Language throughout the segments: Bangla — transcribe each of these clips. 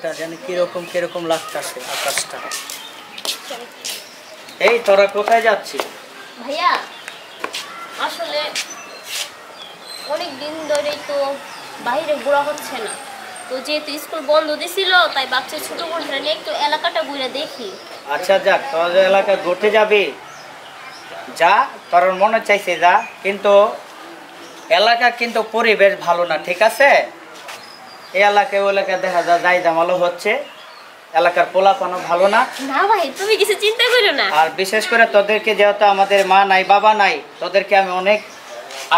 দিনটা জানি কীরকম কীরকম লাগতেছে আকাশটা। এই তোরা কোথায় যাচ্ছিস? ভাইয়া আসলে অনেক দিন ধরেই তো বাইরে ঘোরা হচ্ছে না। তো যেহেতু স্কুল বন্ধ দিছিল তাই বাচ্চা ছোট বোনটা নিয়ে একটু এলাকাটা ঘুরে দেখি। আচ্ছা যাক তোদের এলাকা ঘুরতে যাবি যা তোর মনে চাইছে যা কিন্তু এলাকা কিন্তু পরিবেশ ভালো না ঠিক আছে? এই এলাকায় ওই এলাকায় দেখা যায় যাই জামালো হচ্ছে এলাকার পোলাপানো ভালো না। না ভাই তুমি কিছু চিন্তা করো না। আর বিশেষ করে তোদেরকে যেহেতু আমাদের মা নাই বাবা নাই তোদেরকে আমি অনেক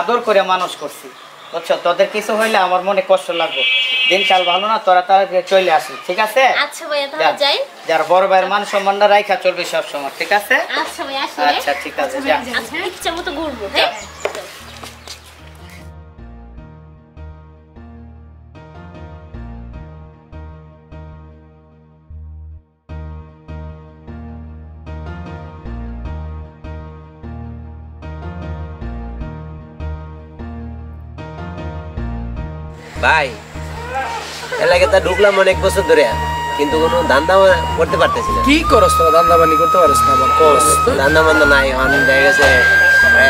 আদর করে মানুষ করছি। বুঝছ? তোদের কিছু হইলে আমার মনে কষ্ট লাগবে। দিনকাল ভালো না তোরা তাড়াতাড়ি চলে আসি ঠিক আছে? আচ্ছা ভাইয়া তাহলে যাই। যার বড় ভাইয়ের মান সম্মানটা রাইখা চলবে সব সময় ঠিক আছে? আচ্ছা ভাই আসি হ্যাঁ? আচ্ছা ঠিক আছে যা। আচ্ছা ইচ্ছা মতো ঘুরবো হ্যাঁ? ভাই এলাকাতে ঢুকলাম অনেক বছর ধরে কিন্তু কোনো ধান্দা করতে পারতেছি না। কি করস তোরা? দান্দা বানি করতে পারস না আমার কস ধান্দা বান্দা নাই অনেক জায়গা গেছে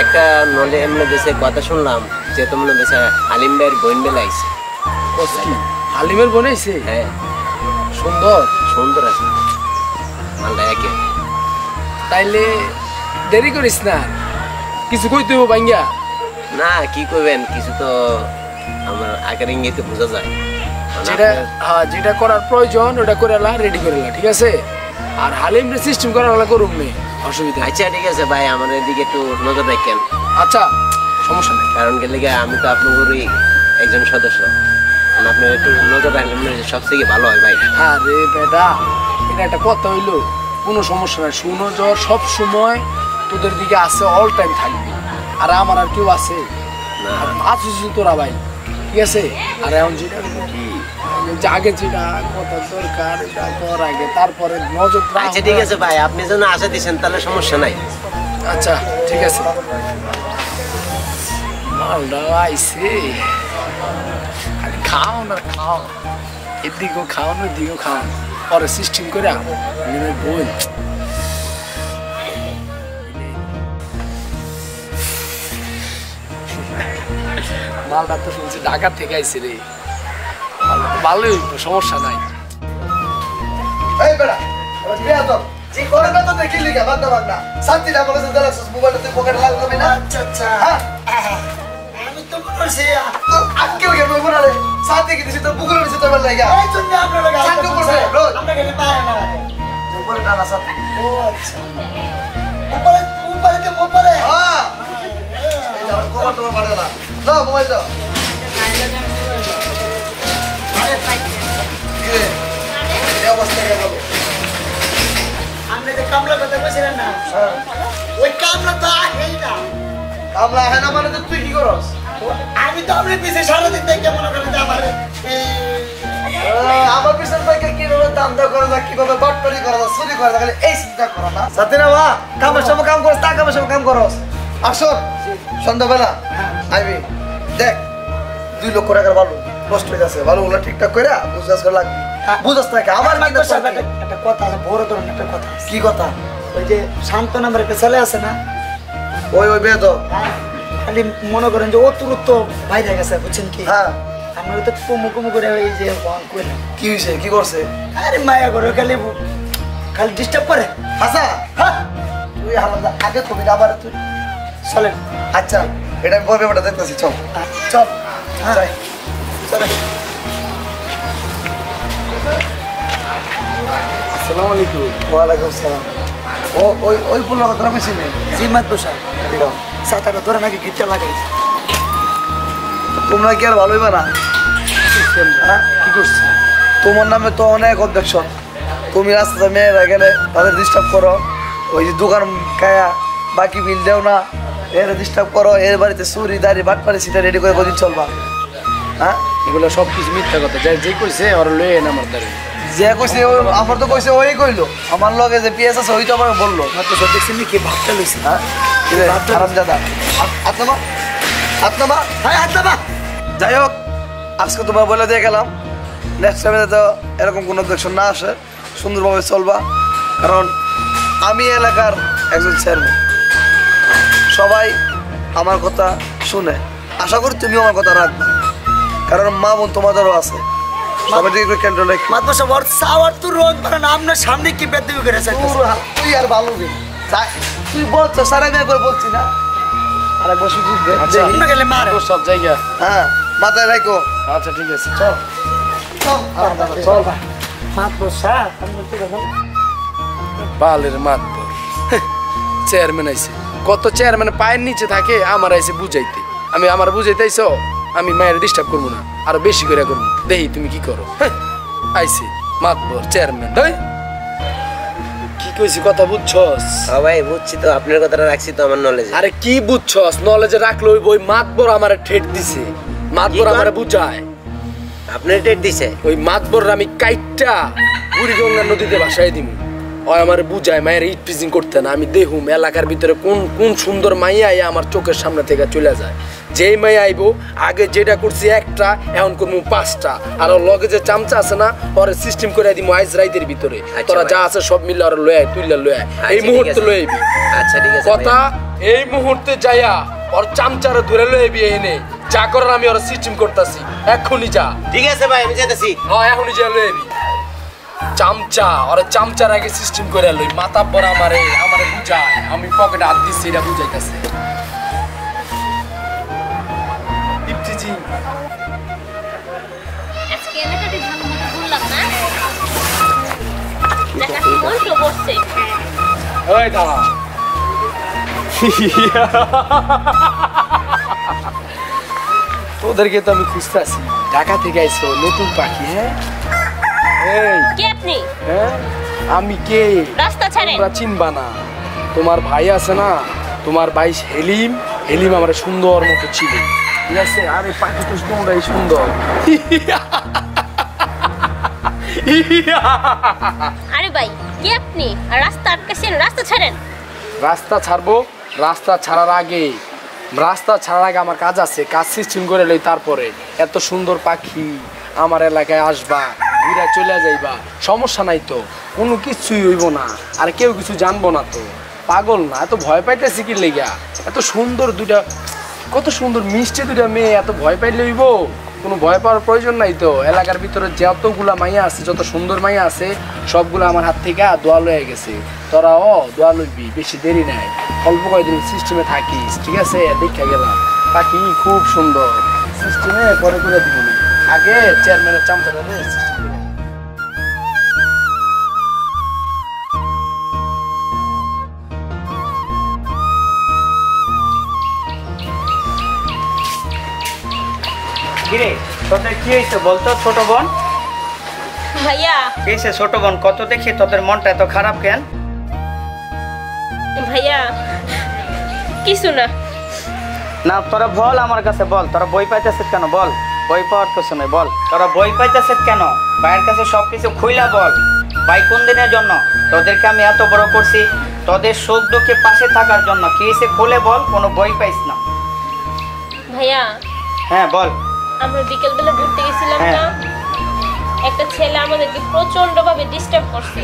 একটা নলে এমনি দেশে কথা শুনলাম যে তোমরা দেশে আলিম ভাইয়ের বোন বেলা আইছে কস কি? হালিমের বনাইছে হ্যাঁ। সুন্দর। সুন্দর আছে। মালটা একে। তাইলে দেরি করিস না? কিছু কইতে হইব ভাঙ্গা না কি করবেন কিছু তো আমার আগের ইঙ্গিতে বোঝা যায়। মানে যেটা হ্যাঁ যেটা করার প্রয়োজন ওটা করে লা রেডি করে লা ঠিক আছে? আর হালিম সিস্টেম করার লা করুম নে অসুবিধা নাই। আচ্ছা ঠিক আছে ভাই আমার এদিকে একটু নজর রাখেন। আচ্ছা সমস্যা নেই। কারণ গেলে আমি তো আপনাদেরই একজন সদস্য। মানে আপনি একটু নজর রাখলে হয় সব থেকে ভালো হয় ভাই। আরে বেটা এটা একটা কথা হইল কোনো সমস্যা নাই। শুনো জ্বর সব সময় তোদের দিকে আছে অল টাইম থাকবি। আর আমার আর কেউ আছে। না। আছিস তোরা ভাই ঠিক আছে? আর এখন যেটা কি? যে আগে যেটা কথা দরকার এটা কর আগে তারপরে নজর। আচ্ছা ঠিক আছে ভাই আপনি যেন আশা দিচ্ছেন তাহলে সমস্যা নাই। আচ্ছা ঠিক আছে। মালটা আইসে খালি খাও না খাও। এদিকেও খাও না ওদিকেও খাও পরে সিস্টেম করে নেমে বই মালটা তো শুনছি ঢাকা থেকে আইসে রে। ভালোই সমস্যা নাই। এই বেড়া যে করে তো। দেখি লিখা শান্তি না বলে দিলা মোবাইল তুই পকেটে লাগবে না? আচ্ছা আচ্ছা। আমি তো করছি আজকেও কেন বলব রে। শান্তি কি দিছি তোর বুকুরে দিছি তোর লাগা। এই জন্য করছে, আমরা গেলে পারে না। উপরে টানা শান্তি ও আচ্ছা। উপরে উপরে কে উপরে। হ্যাঁ। তোমার বাড়ি না। দাও মোবাইল দাও। কামলা না না। হয়। না। মানে তুই কি করস? আমি তো আপনার পিছিয়ে সারাদিন দেখে মনে করেন যে আমার আমার পিছন থেকে কীভাবে দাম দা করা যায় কীভাবে বাটপারি করা যায় চুরি করা খালি এই চিন্তা করা না। সাথে না বা কামের সময় কাম করস তা কামের সময় কাম করস। আসর সন্ধ্যাবেলা। আইবি দেখ দুই লক্ষ টাকার ভালো নষ্ট হয়ে যাচ্ছে ভালো ওগুলো ঠিকঠাক করে বুঝাস করে লাগবি। বুঝাস না কি? আমার একটা- কথা আছে বড় ধরনের একটা কথা কি কথা? ওই যে শান্ত নামের একটা ছেলে আছে না? ওই ওই বেদ। খালি মনে করেন যে অতিরিক্ত বাইরে গেছে বুঝছেন কি? হ্যাঁ। আমরা তো কুমু কুমু করে এই যে কি হয়েছে কি করছে? আরে মায়া করে খালি খালি ডিস্টার্ব করে। হাসা? হ্যাঁ। তুই হালাদা আগে কবি আবার তুই চলেন। আচ্ছা এটা আমি বলবে ওটা দেখতেছি চল। চল। হ্যাঁ। আসসালামু আলাইকুম। ওয়ালাইকুম সালাম। ও ওই ওই পুলো কথা আমি জিমাত বসা সাঁতারটা ধরে নাকি গিটটা তোমরা কি আর ভালো হইবা না? হ্যাঁ? কি করছিস তোমার নামে তো অনেক অবজেকশন। তুমি রাস্তাতে মেয়েরা গেলে তাদের ডিস্টার্ব করো। ওই যে দোকান খায়া বাকি বিল দেও না। এর ডিস্টার্ব করো এর বাড়িতে চুরি দাড়ি বাটপাড়ি সেটা রেডি করে কদিন চলবা? হ্যাঁ? এগুলো সব কিছু মিথ্যা কথা। যাই যে কইছে ওর লয়ে এনে আমার দ্বারে যে কইছে আমার তো কইছে ওই কইলো। আমার লগে যে পিএস আছে ওই তো আমাকে বলল। মাত্র সব দেখছেন কি ভাবটা লইছে। হ্যাঁ আরাম দাদা আপনামা আপনামা হ্যাঁ দাবা যাই হোক আজকে তোমার বলে দিয়ে গেলাম। নেক্সট টাইমে তো এরকম কোনো দেখশন না আসে। সুন্দরভাবে চলবা। কারণ আমি এলাকার একজন চেয়ারম্যান সবাই আমার কথা শুনে। আশা করি তুমি আমার কথা রাখবে। কারণ মা বোন তোমাদেরও আছে। মানে না আপনার সামনে কি বেদবি করে চাইতেছে? পুরো হাত- তুই আর ভালো তুই বলছো সারা মেয়ে করে বলছি না? সুযোগ দে আচ্ছা। গেলে মারে। সব জায়গা। হ্যাঁ মাথায় রাখো। আচ্ছা ঠিক আছে। চল। বালের মাতবর। চেয়ারম্যান আইছে। কত চেয়ারম্যান পায়ের নিচে থাকে আমার আইছে বুঝাইতে। আমি আমার বুঝাইতে আইছো আমি মায়ের ডিস্টার্ব করব না আরও বেশি করে করব। দেখি তুমি কি করো? হ্যাঁ, আইছে মাতবর চেয়ারম্যান তাই কি কইছি কথা বুঝছস? ভাই বুঝছি তো আপনার কথাটা রাখছি তো আমার নলেজে আরে কি বুঝছস? নলেজে রাখল ওই বই মাতবর আমারে ঠেট দিছে। মাতবর কি আমারে বুঝায়। আপনার ডেট দিছে? ওই মাতবর আমি কাইটটা বুড়িগঙ্গা নদীতে ভাসাই দিমু। ওই আমার বুঝায় মায়ের ইট পিজিং করতে না আমি দেহুম এলাকার ভিতরে কোন কোন সুন্দর মাইয়া আইয়া আমার চোখের সামনে থেকে চলে যায়। যেই মাইয়া আইবো আগে যেটা করছি একটা এখন করব পাঁচটা। আর লগে যে চামচা আছে না ওরে সিস্টেম করে দিমু আইজ রাইতের ভিতরে। আচ্ছা তোরা যা আছে সব মিলে ওরা লয়ে তুইলা লয়ে আচ্ছা, এই মুহূর্তে। লয়ে আইবি। আচ্ছা ঠিক আছে কথা এই মুহূর্তে যাইয়া ওর চামচারে ধরে লয়ে আইবি এনে। যা করার আমি ওর সিস্টেম করতেছি। এক্ষুনি যা। ঠিক আছে ভাই আমি যেতেছি হ্যাঁ এখনই যে লয়ে আইবি। চামচা ওরা চামচার আগে সিস্টেম করে লই মাথা পর আমারে আমারে বুঝায়। আমি পকেটে হাত দিচ্ছি এটা বুঝাইতেছে। ইফতিজি আজকে এলাকাটি ভালো মতো ঘুরলাম না? দেখা মন তো বসছে ওই দাঁড়া। তোদেরকে তো আমি খুঁজতে আছি ঢাকা থেকে আইছো নতুন পাখি হ্যাঁ? কে আপনি? হ্যাঁ? আমি কে? রাস্তা ছাড়েন। তোমরা চিনবা না। তোমার ভাই আছে না? তোমার ভাই হেলিম। হেলিম আমার সুন্দর মতো ছিল ঠিক আছে? আরে পাখি তো তোমরাই সুন্দর। আরে ভাই কে আপনি? রাস্তা আটকাছেন রাস্তা ছাড়েন। রাস্তা ছাড়বো? রাস্তা ছাড়ার আগে। রাস্তা ছাড়ার আগে আমার কাজ আছে। কাজ সিস্টেম করে লই তারপরে। এত সুন্দর পাখি আমার এলাকায় আসবা। ঘুরে চলে যাইবা। সমস্যা নাই তো। কোনো কিছুই হইব না। আর কেউ কিছু জানব না তো। পাগল না, এত ভয় পাইতেছি কি লেগা? এত সুন্দর দুইটা, কত সুন্দর মিষ্টি দুইটা মেয়ে, এত ভয় পাইলে হইব? কোনো ভয় পাওয়ার প্রয়োজন নাই তো। এলাকার ভিতরে যতগুলা মাইয়া আছে, যত সুন্দর মাইয়া আছে, সবগুলো আমার হাত থেকে দোয়া লয়ে গেছে। তোরা ও দোয়া লইবি, বেশি দেরি নাই। অল্প কয়েকদিন সিস্টেমে থাকিস, ঠিক আছে? দেখা গেলাম। পাখি খুব সুন্দর। সিস্টেমে পরে করে দিব। আগে চেয়ারম্যানের চামচাটা নিয়ে করে। তোদের কি হয়েছে বলতো ছোট বোন? ভাইয়া। হয়েছে ছোট বোন কত দেখি তোদের মনটা এত খারাপ কেন? ভাইয়া কিছু না। না তোরা বল আমার কাছে বল। তোরা বই পাইতেছিস কেন? বল। বই পাওয়ার কিছু নেই বল। তোরা বই পাইতেছিস কেন? ভাইয়ের কাছে সব কিছু খুইলা বল। ভাই কোন দিনের জন্য? তোদেরকে আমি এত বড় করছি? তোদের সুখ দুঃখে পাশে থাকার জন্য। কি খুলে বল কোনো বই পাইস না। ভাইয়া। হ্যাঁ বল। আমরা বিকেল বেলা ঘুরতে গেছিলাম হ্যাঁ। না একটা ছেলে আমাদেরকে প্রচণ্ড ভাবে ডিস্টার্ব করছে।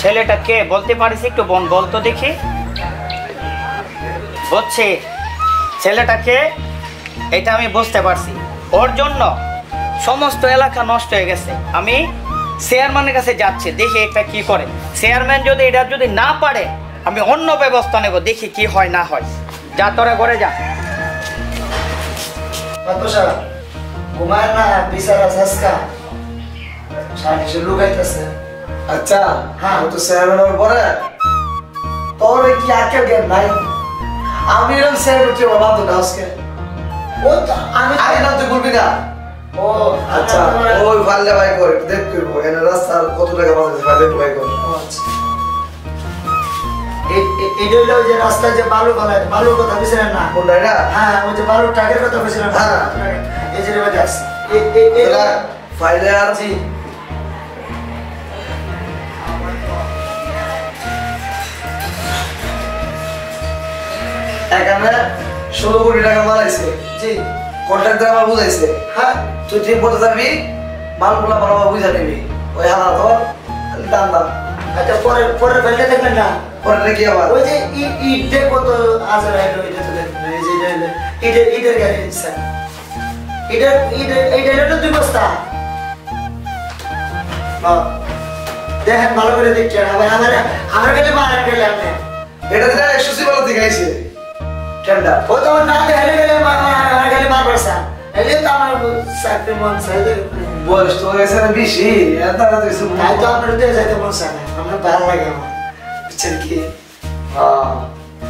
ছেলেটা কে? বলতে পারিস একটু বোন বলতো দেখি। বুঝছি ছেলেটা কে? এটা আমি বুঝতে পারছি। ওর জন্য সমস্ত এলাকা নষ্ট হয়ে গেছে। আমি চেয়ারম্যানের কাছে যাচ্ছি দেখি এটা কি করে। চেয়ারম্যান যদি এটা যদি না পারে আমি অন্য ব্যবস্থা নেব দেখি কি হয় না হয়। যা তোরা করে যা। ঘুমায় না বিচারা সাসকা সামনে সে লুকাইতেছে। আচ্ছা হ্যাঁ। তো চেয়ারম্যান পরে? তোর কি আকে জ্ঞান নাই? আমি এরকম বান্ধব না আজকে। ও আমি আগে তুই বলবি না। ও আচ্ছা ওই পাল্লে ভাই কর দেখ করব। এনে রাস্তার কত টাকা ভাই একটু ভাই কর। এটা যে রাস্তায় যে বালু গলায় বালুর কথা বুঝলেন না? কোনটা এটা? হ্যাঁ ওই যে বালুর টাকের কথা বুঝলেন হ্যাঁ। এই যে রেবাদে আসছে এ- এ- এ- এটা ফাইলে জি এখানে ষোলো কোটি টাকা মারাইছে জি। কন্ট্রাক্টর আমার বুঝাইছে। হ্যাঁ। তুই ঠিক মতো যাবি মালগুলা ভালোভাবে বুঝা নিবি ওই হালা আচ্ছা পরে পরে ফেলতে দেখবেন না পরে দেখি আবার ওই যে ই- ইট কত এটা তো এই যে হলো ইটের ইটের গাড়ি দিচ্ছে ইটের ইটের এইটা হলো দুই বস্তা হ্যাঁ। দেখেন ভালো করে দেখছেন আবার আমার আমার কাছে মারা গেলে আপনি এটা দিলে একশো সি বেলা থেকে ঠান্ডা ও তো আমার না হেরে গেলে আমার গেলে মার পড়ছে এলে তো আমার চাকরি মন চাইলে বয়স তো হয়েছে না বেশি তারা তো কিছু তাই তো আপনার দিয়ে যাইতে মন চায় না আমার ভালো লাগে আমার বুঝছেন কি?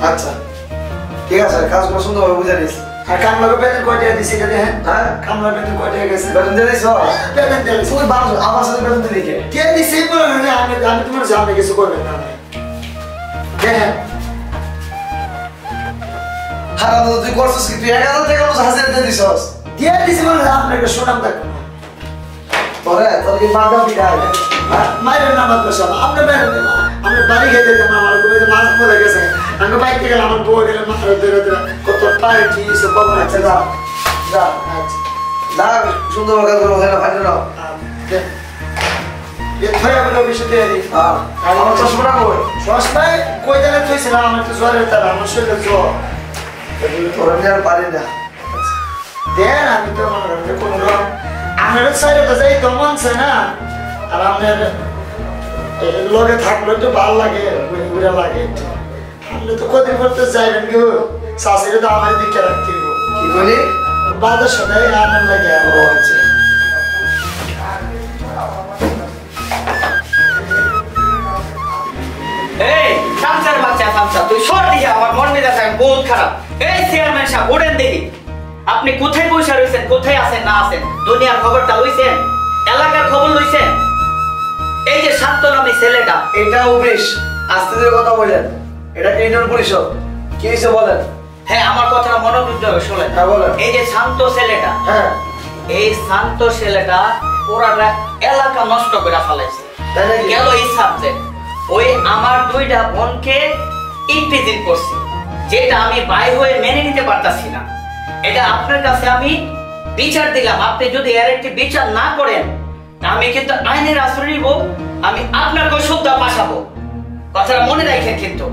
আচ্ছা ঠিক আছে কাজগুলো সুন্দরভাবে বুঝে নিস আর কামলাকে বেতন কয় টাকা দিছি এটা দেখেন? হ্যাঁ। কামলা বেতন কয় টাকা গেছে? বেতন দিয়ে দিস বেতন দিয়ে দিছি। বারো আমার সাথে বেতন দিলি কে কে দিছে বলে আমি আমি তোমার সামনে কিছু করবেন না। দেখেন। হারাম তো তুই করছিস কি? তুই এক হাজার টাকা হাজিরা দিয়ে দিছস। দিয়ে দিছি বলে আপনাকে শোনাম দেখো। তোরে তোর কি মাথা পিঠা মায়ের নাম সব। আপনার আমরা বাড়ি খেয়ে যেতাম আমার ঘুমে যে, মাছ মরে গেছে। আমি বাইকে গেলাম, আমার বউ গেলে মাথা ধরে ধরে কত পায়ে কি সব বাবা আচ্ছা যা যা যা, সুন্দর কাজ করব হ্যাঁ ফাইন নাও হ্যাঁ আমার চশমাটা কই সসমায় কই জায়গায় থইছিলাম আমার তো জ্বরের তারা আমার শরীরে জ্বর। তোর আর পারি না দেন আমি তো মনে করেন কোনো রকম আমার সাইডে তো যাই তো মনছে না। আর আপনার এই লগে থাকলে একটু ভালো লাগে ঘুরে লাগে একটু। আপনি তো কদিন পর তো যাইবেন কেউ শাশুড়ি তো আমার দিকে রাখতে কি বলি? বাজার সদাই আনন্দ লাগে বাচ্চা সামসা তুই সর আমার মন মেজাজ বহুত খারাপ। এই চেয়ারম্যান সাহেব ওঠেন দেখি। আপনি কোথায় বসে রয়েছেন কোথায় আছেন না আছেন? দুনিয়ার খবরটা লইছেন? এলাকার খবর লইছেন? এই যে শান্ত নামী ছেলেটা। এটা অফিস আস্তে ধীরে কথা বলেন। এটা ইউনিয়ন পরিষদ। কি হয়েছে বলেন? হ্যাঁ আমার কথাটা মনোযোগ দিয়ে শোনেন। হ্যাঁ, বলেন। এই যে শান্ত ছেলেটা হ্যাঁ। এই শান্ত ছেলেটা পুরাটা এলাকা নষ্ট করে ফেলাইছে? গেল এই সাবজেক্ট। ওই আমার দুইটা বোনকে ইমপ্রিজেন্ট করছে যেটা আমি বাই হয়ে মেনে নিতে পারতাছি না। এটা আপনার কাছে আমি বিচার দিলাম। আপনি যদি এর একটি বিচার না করেন আমি কিন্তু আইনের আশ্রয় নিব আমি আপনাকে শ্রদ্ধা পাঠাবো। কথাটা মনে রাখেন কিন্তু।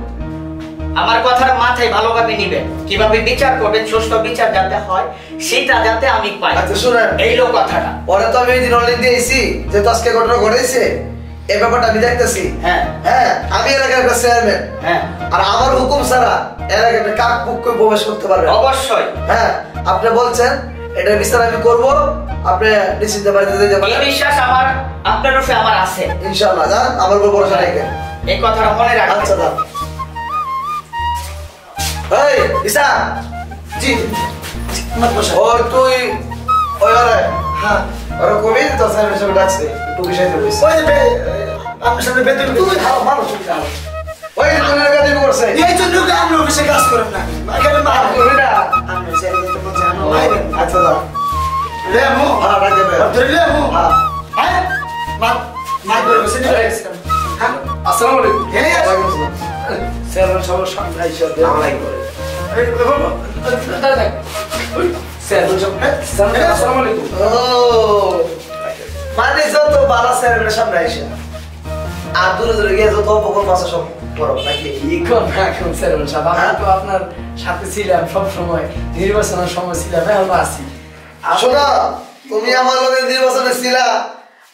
আমার কথাটা মাথায় ভালোভাবে নিবেন। কীভাবে বিচার করবেন সুষ্ঠু বিচার যাতে হয় সেটা যাতে আমি পাই। আচ্ছা শুনেন। এই লো কথাটা। পরে তো আমি দিন অনলাইন দিয়েছি যে তো আজকে ঘটনা ঘটেছে। এই ব্যাপারটা আমি দেখতেছি। হ্যাঁ। হ্যাঁ আমি এলাকার একটা চেয়ারম্যান হ্যাঁ। আর আমার হুকুম ছাড়া একটা কাক বুক প্রবেশ করতে পারবে অবশ্যই। হ্যাঁ আপনি বলছেন এটা বিচার আমি করব আপনি নিশ্চিন্তে বাড়িতে যেতে পারেন। বিশ্বাস আমার আপনার উপরে আমার আছে। ইনশাআল্লাহ যান আমার উপর ভরসা রেখে এই কথাটা মনে রাখবেন। আচ্ছা যান। এই ইসা জি। আমার বসা। ও তুই ওই ওরে হ্যাঁ ওরে কবি তো স্যার হিসেবে ডাকছে। একটু বিষয়তে বলছি ওই যে বে- আপনার সাথে বেতন তুই খাও মানুষ তুই খাও। ওই এলাকা দিবি করছে। এই জন্য আপনি অফিসে কাজ করেন না। এখানে মার করবি না। আপনি যে যেতে বলছেন আপনি মাইরেন আচ্ছা যান লেমু হ্যাঁ ডাক দেবে ধরে লেমু হ্যাঁ। হ্যাঁ মা মা করে বসে নিয়ে হ্যাঁ আসসালামু আলাইকুম। আছে। ওয়ালাইকুম আসসালাম। চেয়ারম্যান সাহেব সামনে আইসা আসসালামু আলাইকুম। এই বাবা, দাদা, হ্যাঁ, চেয়ারম্যান সাহেব, আসসালামু আলাইকুম। ও। মানে যত বালা স্যারের সামনে আইসা আর দূরে দূরে গিয়ে যত অপকর্ম আছে সব করো নাকি? কি কোন না কোন চেয়ারম্যান সাহেব, আমি তো আপনার সাথে ছিলাম সব সময় নির্বাচনের সময় ছিলাম এখন আছি। আপনি- তুমি আমার লোকের নির্বাচনে ছিলা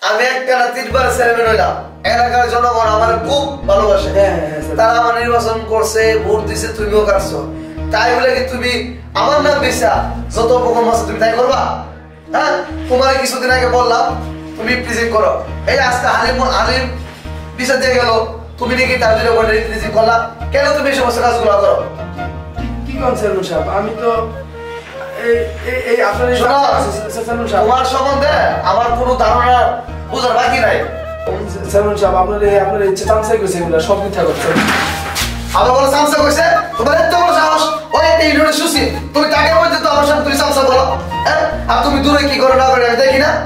আমি একটা না তিনবার চেয়ারম্যান হইলাম। এলাকার জনগণ আমার খুব ভালোবাসে। হ্যাঁ, হ্যাঁ, হ্যাঁ। তারা আমার নির্বাচন করছে ভোট দিছে তুমিও কাটছো। তাই বলে কি তুমি আমার নাম বিচা যত অপকর্ম আছে তুমি তাই করবা? হ্যাঁ? তোমার কিছুদিন আগে বললাম তুমি প্রিজিং করো। এই আজকে হালিম হালিম বিচার দিয়ে গেল। তুমি নাকি তার জন্য বলে প্রিজিং করলা। কেন তুমি এই সমস্ত কাজগুলো করো? কি- সাহেব? আমি তো এই এই- এই আপনার এই শোনো চেয়ারম্যান সাহেব। তোমার সম্বন্ধে আমার কোনো ধারণা বুঝার বাকি নাই। চেয়ারম্যান সাহেব আপনার এই আপনার এই চান্সাই কইছে এগুলা সব মিথ্যা করছে আমার বলে সামসা কইছে? তোমার এত বড় সাহস? ওই একটা ইউনিয়নের সুসি তুমি তাকে বলতে তো আমার তুমি বলো আর তুমি দূরে কি করো না করে আমি দেখি না।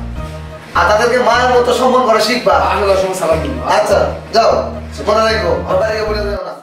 আর তাদেরকে মায়ের মতো সম্মান করা শিখবা। আচ্ছা যাও। মনে রাখব বলে দেবো না।